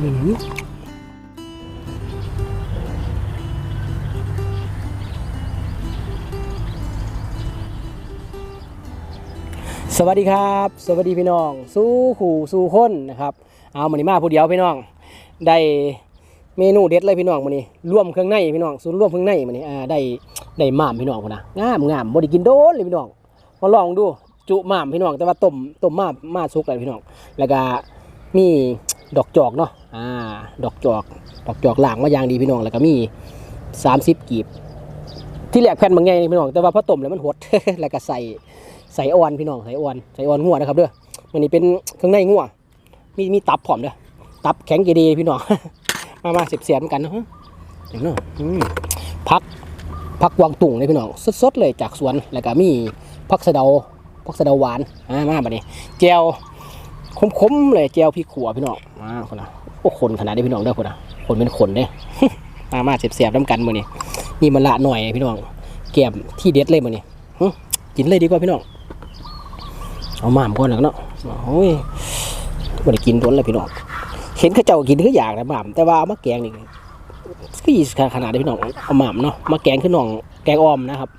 อืมสวัสดีครับ สวัสดีพี่น้อง สู้ขู่สู้คนนะครับ เอามานี่มาผู้เดียวพี่น้อง ได้เมนูเด็ดเลยพี่น้องมานี่ร่วมเครื่องในพี่น้องศูนร่วมเครื่องในมานี่อ่าได้ได้หม่ามพี่น้องพุ่นนะงามงามบด้กินโดนเลยพี่น้องมาลองดูจุหม่ามพี่น้องแต่ว่าต้มต้มหม่ามมาสุกเลยพี่น้อง แล้วก็ มีดอกจอกเนาะอ่าดอกจอก ดอกจอกล่างมาอย่างดีพี่น้องแล้วก็มี30กีบ ที่แรกแผ่นบางไงพี่น้องแต่ว่าพอต้มแล้วมันหดแล้วก็ใส่ใส่อ่อนพี่น้องใส่อ่อนใส่อ่อนงัวนะครับเด้ออันนี้เป็นเครื่องในงัวมีมีตับผอมเด้อตับแข็งเกดีพี่น้องมามาเสียบเสียบกันเนาะเดี๋ยวเนาะอืมพักพักวางตุ่งเลยพี่น้องสดๆเลยจากสวนแล้วก็มีพักสะเดาพักสะเดาหวานอ่ามาบัดนี้แจว คมๆเลยแจวพริกขัวพี่น้องมาคนนะโอ้คนขนาดนี้พี่น้องเด้อคนนะคนเป็นคนเด้มามาเสียบเสียบๆน้ำกันมือนี้นี่มันละหน่อยพี่น้องแก้มที่เด็ดเลยมือนี้หึกินเลยดีกว่าพี่น้องเอาหม่ามก่อนแล้วเนาะโอ้ยบ่ได้กินโดนเลยพี่น้องเห็นเขาเจ้ากินคืออยากนะหม่ำแต่ว่าเอามาแกงนี่คือขนาดนี้พี่น้องเอาหม่ำเนาะมาแกงคือน้องแกงออมนะครับ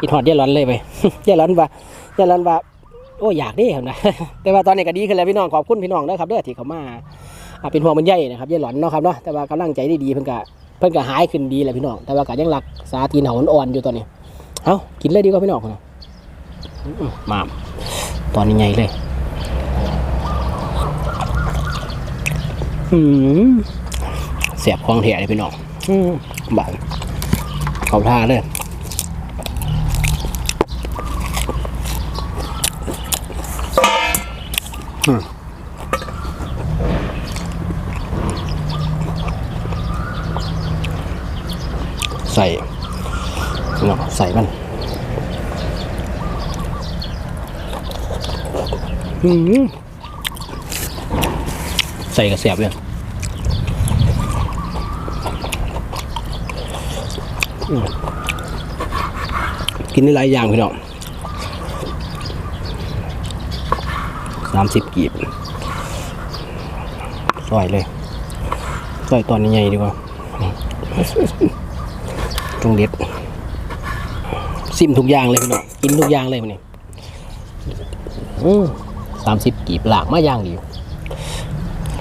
กินหอดยายร้อนเลยไปยายร้อนว่ายายร้อนว่า โอ้อยากด้ครับนะแต่ว่าตอนนี้ก็ดีขึ้นแล้วพี่น้องขอบคุณพี่น้องนะครับเด้อที่เขามาอ่าเป็นห่วงเป็นใยนะครับยายร้อนเนาะครับเนาะแต่ว่ากำลังใจดีๆเพิ่นก็เพิ่นก็หายขึ้นดีแล้วพี่น้องแต่ว่าก็ยังรักษาตีนเหาอ่อนอยู่ตอนนี้เอากินเลยดีกว่าพี่น้องนะม่ำตอนนี้ใหญ่เลยอืมเสียบของเถียเลยพี่น้องอืมบานเขาท่าเลยอืม ใส่เนาะใส่มันอืมใส่กระเสียบเลยกินได้หลายอย่างพี่น้อง สามสิบกีบซอยเลยซอยตอนนี้ใหญ่ดีกว่าตรงเด็ดซิมทุกอย่างเลยพี่น้องกินทุกอย่างเลยมันนี่สามสิบกีบหลากมาอย่างดี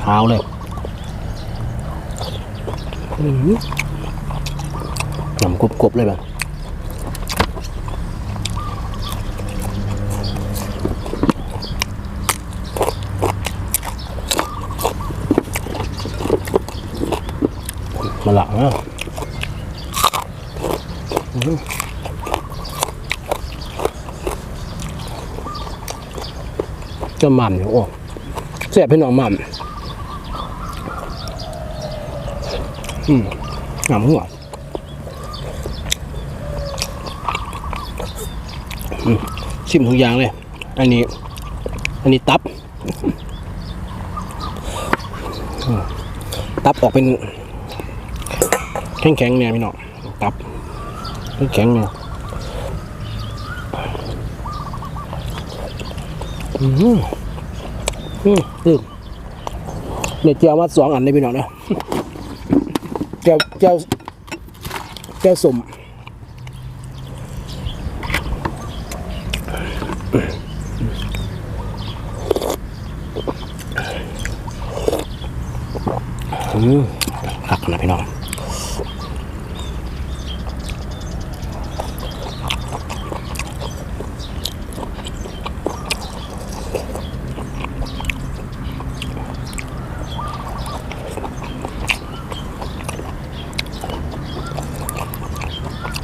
ขาวเลยอื้ำกรุบๆเลยแบบ มาหลังนะอื้อหือจะหม่ำอยู่โอ้เสียบพี่น้องหม่ำอืมหม่ำหัวชิมทุกอย่างเลย อันนี้ อันนี้ตับ ตับออกเป็น แข็งแข็งเนี่ยพี่น้องตับแข็งแข็งเนี่ยอืมอืมอืมเนี่ยเจียวมาสองอันเลยพี่น้องนะเจียวเจียวเจียวสมอืมหักนะพี่น้อง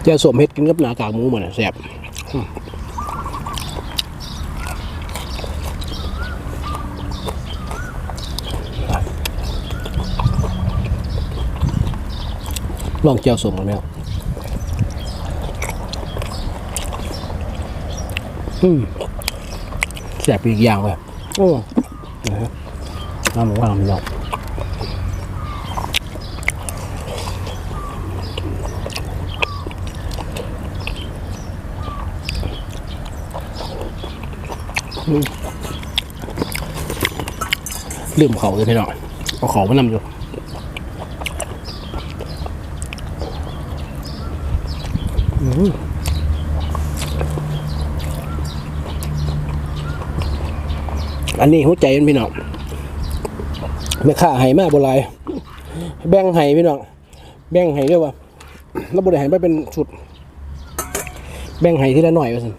เจะสวมเฮ็ดกินกับหนากากหมูเหมือนแซ่บลองเจียวสมกันไหมครับอืมแซ่บอีกอย่างเลยโอ้นะฮะน้ำหมูว่ามันเนาะ ลืมเขาเลยพี่น้องเอาเขามานำอยู่อันนี้หัวใจมันพี่น้องไม่ค่าให้มากบหลายแบ่งให้พี่น้องแบ่งให้ด้วยวะแล้วบริหารไปเป็นชุด แบ่งให้ทีละหน่อยว่าสิ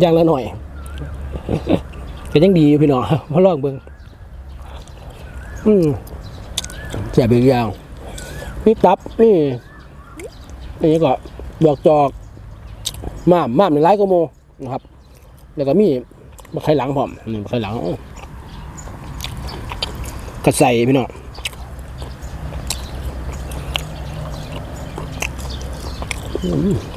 อย่างละหน่อย ก็ยังดีอยู่พี่น้องเพราะลองเบิ่งอืมแสบอีกอย่างนี่ตับนี่อันนี้ก็ดอกจอกม่ามม่ามในร้กว่าโมนะครับ แล้วก็มีมะไข่หลังพอมนี่มะไข่หลังโอ้กระใส่พี่น้องอืม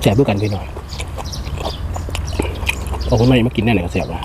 แสบด้วยกันพี่น้องเอาคนใหม่มากินแน่ไหนก็แสบว่ะ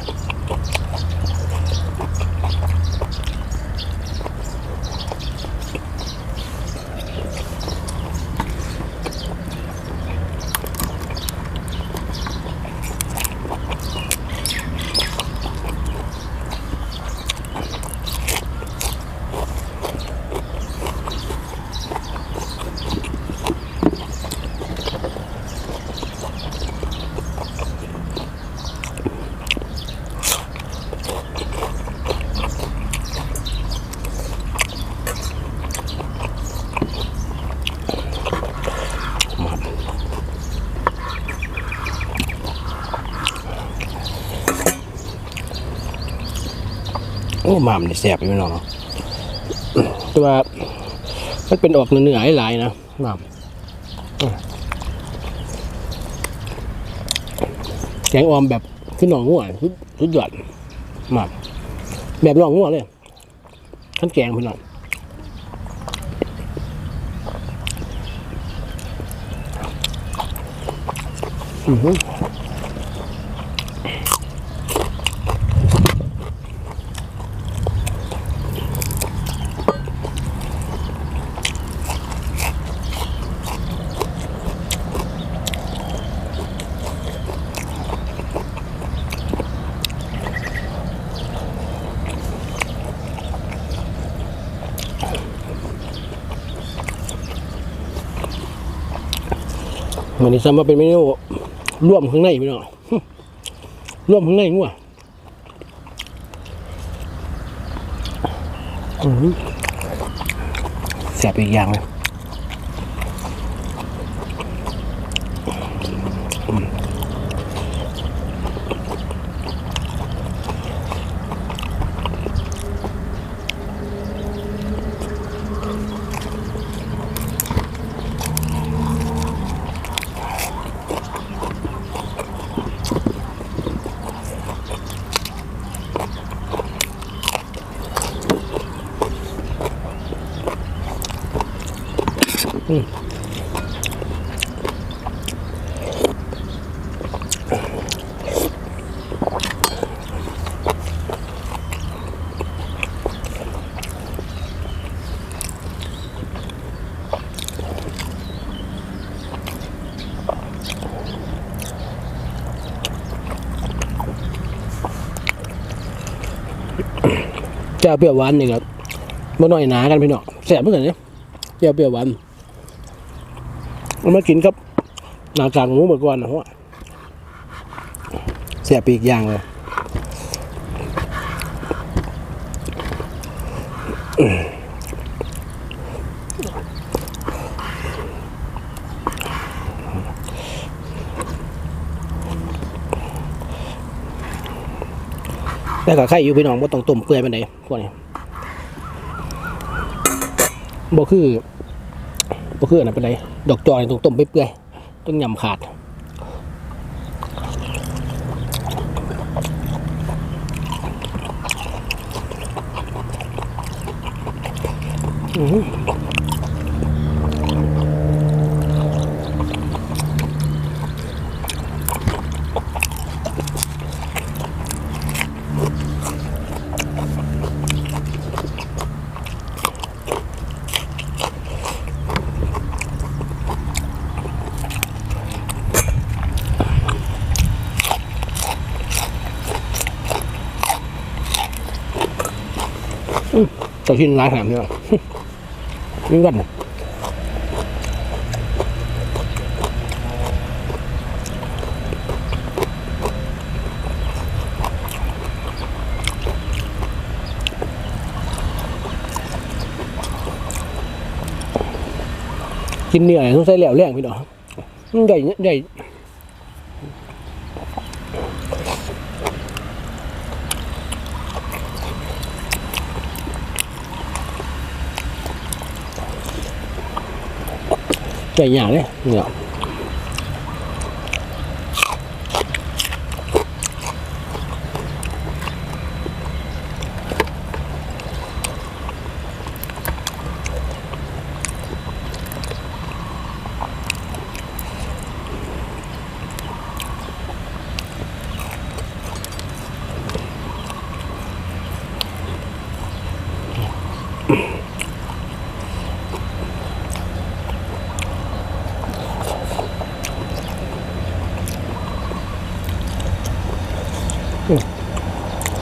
หมามนี่แสบพี่น้องแต่ว่ามันเป็นออกเนื้อๆหลายๆนะหมามอืมแกงออมแบบขึ้นหนองงัวสุดสุดยอดหมามแบบหนองงัวเลยขั้นแกงพี่น้องอือ มันนี่ซ้ำมาเป็นเมนูร่วมข้างในพี่น้องร่วมข้างในงัวแสบอีกอย่างเลย จ้าเปรี้ยวหวานนี่ครับมาหน่อยหนากันพี่น้องแสบเหมือนกันเนี่ยเจ้าเปรี้ยวหวานเอามากินครับหนากากหมูเมื่อก่อนนะฮะแสบปีกอย่างเลย แล้วก็ไข่อยู่พี่น้องบ่ต้องต้มเปื่อยมันไดพวกนี้บ่คือบ่คืออันนั้นเป็นไรดอกจอกนี่ต้องต้มไปเปื่อยต้องยำขาดอือ หือจะกินร้านอาหารเนี่ยนี่กันกินเหนื่อยต้องใส่เหลวแรงพี่น้องใหญ่ใหญ่ ใหญ่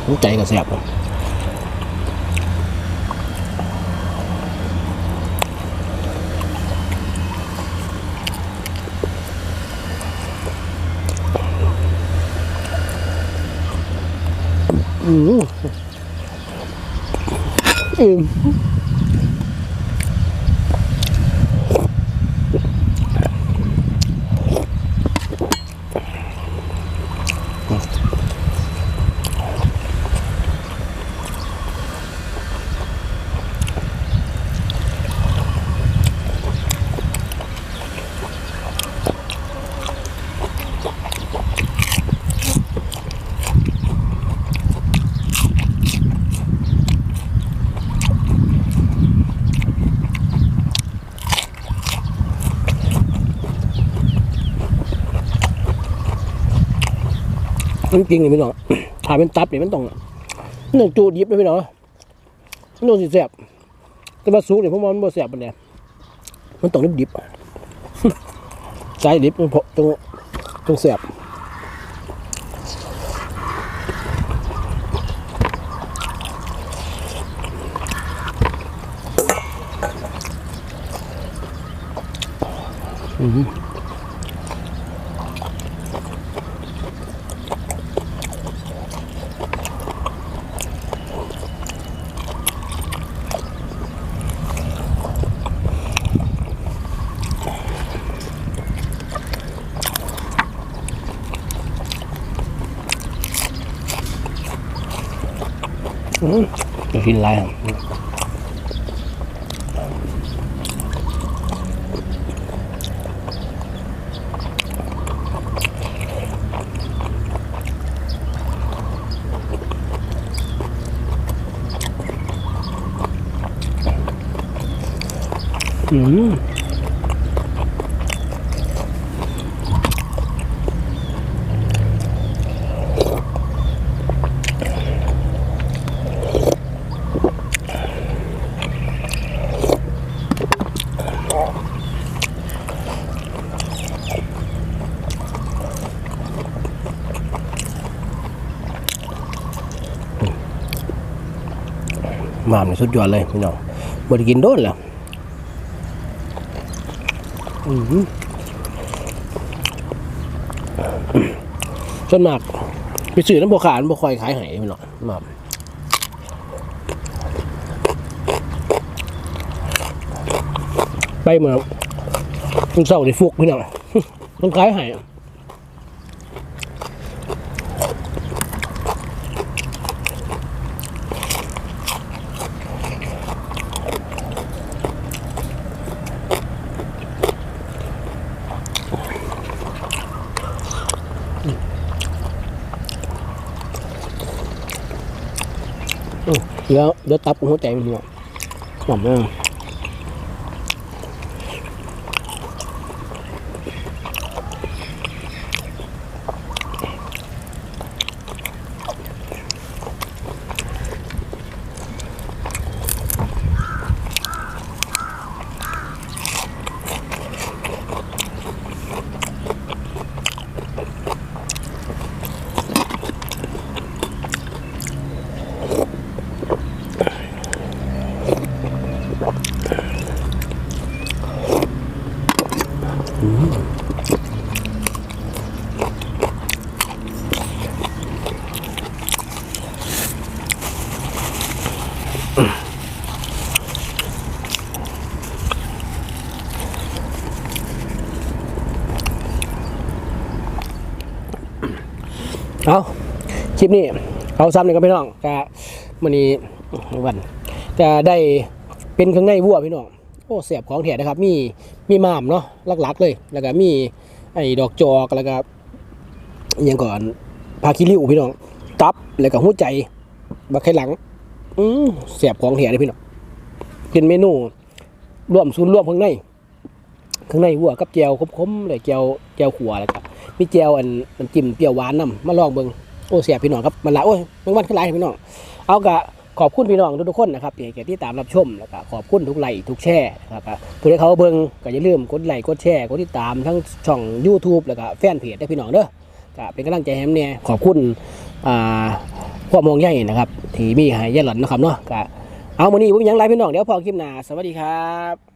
มันใจก็แสบอืมอืม มัน จริงเลยพี่น้องถ้ายเป็นตับเนี่ยมันต้องมันต้องจูดยิบเลยพี่น้องมันต้องสิแสบแต่ว่าสุกเนี่ยผมว่ามันบ่แสบปานใดมันต้องดิบดิบใจดิบมันพอตรงตรงแสบอืม อืม จะกินอะไรอืม หมามนี่สุดยอดเลยพี่น้องบ่ได้กินโดนแล้วส่วนมากไปซื้อน้ำโบขานบัวคอยขายให้พี่น้องหมามไปเมื่อนเศร้าได้ฟุกพี่น้องต้องขายให้ เดี๋ยวเดี๋ยวตับหัวใจมันหัวหอมมาก เอาคลิปนี้เอาซ้ำหนึ่งกับพี่น้องก็มื้อนี้วันจะได้เป็นเครื่องในวัวพี่น้องโอ้เสียบของแถนะครับ มีมีมามเนาะหลักๆ เลย แล้วก็มีไอ้ดอกจอกแล้วก็ยังก่อนพาคิริวพี่น้องตับแล้วก็หัวใจบักไข่หลังอืมเสียบของแถเลยพี่น้องเป็นเมนูร่วมศูนร่วมเครื่องใน เครื่องในวัวกับแจวคมๆเลยแจวแจวขัวแล้วก็มีแจวอันน้ำจิ้มเปรี้ยวหวานนํมาลองเบิ่งโอ้เสียพี่น้องครับมันละโอ้ยแมันวันขึ้นหลายพี่น้องเอากะขอบคุณพี่น้องทุกๆคนนะครับที่ที่ตามรับชมแล้วก็ขอบคุณทุกไลค์ทุกแชร์นะครับผู้ใดเขาเบิ่งก็อย่าลืมกดไลค์กดแชร์กดติดตามทั้งช่อง YouTube แล้วก็แฟนเพจได้พี่น้องเด้อก็เป็นกำลังใจให้ผมเนี่ยขอบคุณอ่าความมองใหญ่นะครับที่มีให้ยายหล่อนนะครับเนาะก็เอามื้อนี้ผมยังไลฟ์พี่น้องเดี๋ยวพอคลิปหน้าสวัสดีครับ